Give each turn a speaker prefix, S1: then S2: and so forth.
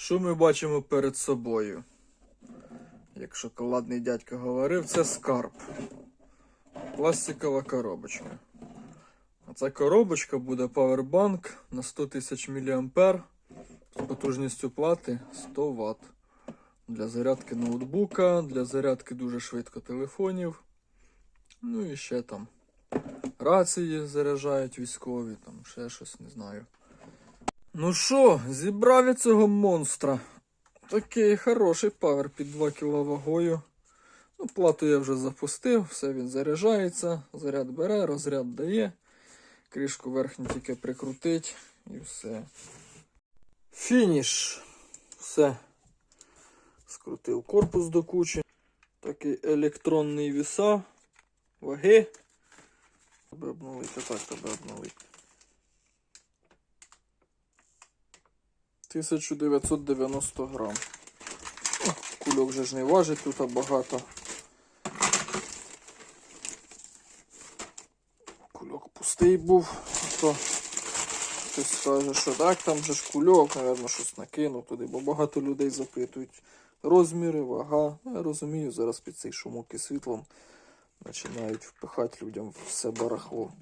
S1: Що ми бачимо перед собою? Як шоколадний дядько говорив, це скарб. Пластикова коробочка. А ця коробочка буде павербанк на 100 тисяч мА з потужністю плати 100 Вт. Для зарядки ноутбука, для зарядки дуже швидко телефонів. Ну і ще там рації заряджають військові, там ще щось не знаю. Ну що, зібрав я цього монстра. Такий хороший павер під 2 кг вагою. Ну, плату я вже запустив, все він заряджається, заряд бере, розряд дає. Кришку верхню тільки прикрутить і все. Фініш. Все. Скрутив корпус до кучі. Такий електронний віса. Ваги. Тебе обновити, так тебе обновити. 1990 грам. Кульок же ж не важить тут багато. Кульок пустий був, то хтось скаже, що так, там же ж кульок, напевно, щось накинув туди, бо багато людей запитують. Розміри, вага. Ну, Я розумію, зараз під цей шумок і світлом починають впихати людям все барахло.